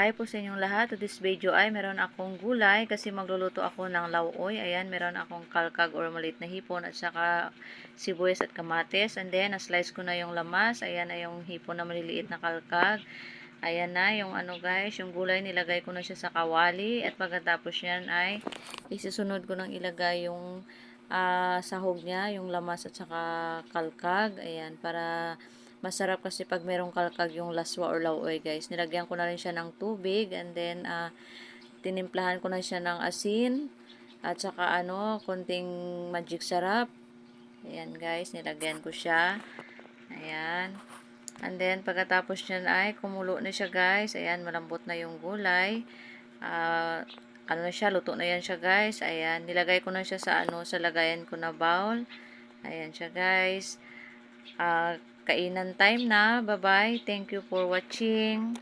Hi po sa inyong lahat. To this video ay meron akong gulay kasi magluluto ako ng lauoy. Ayan, meron akong kalkag or maliit na hipon at saka sibuyas at kamatis. And then, na-slice ko na yung lamas. Ayan na yung hipon na maliliit na kalkag. Ayan na yung ano guys, yung gulay nilagay ko na siya sa kawali. At pagkatapos yan ay isisunod ko nang ilagay yung ah, sahog niya, yung lamas at saka kalkag. Ayan, para Masarap kasi pag merong kalkag yung laswa or lauoy guys. Nilagyan ko na rin siya ng tubig and then uh, tinimplahan ko na siya ng asin at saka ano, konting magic sarap. Ayan guys, nilagyan ko siya. Ayan. And then pagkatapos niyan ay kumulo na siya guys. Ayan, malambot na yung gulay. Ah, ano na siya, luto na yan siya guys. Ayan, nilagay ko na siya sa ano, sa lagayan ko na bowl. Ayan siya guys. Ah, kainan time na. Bye-bye. Thank you for watching.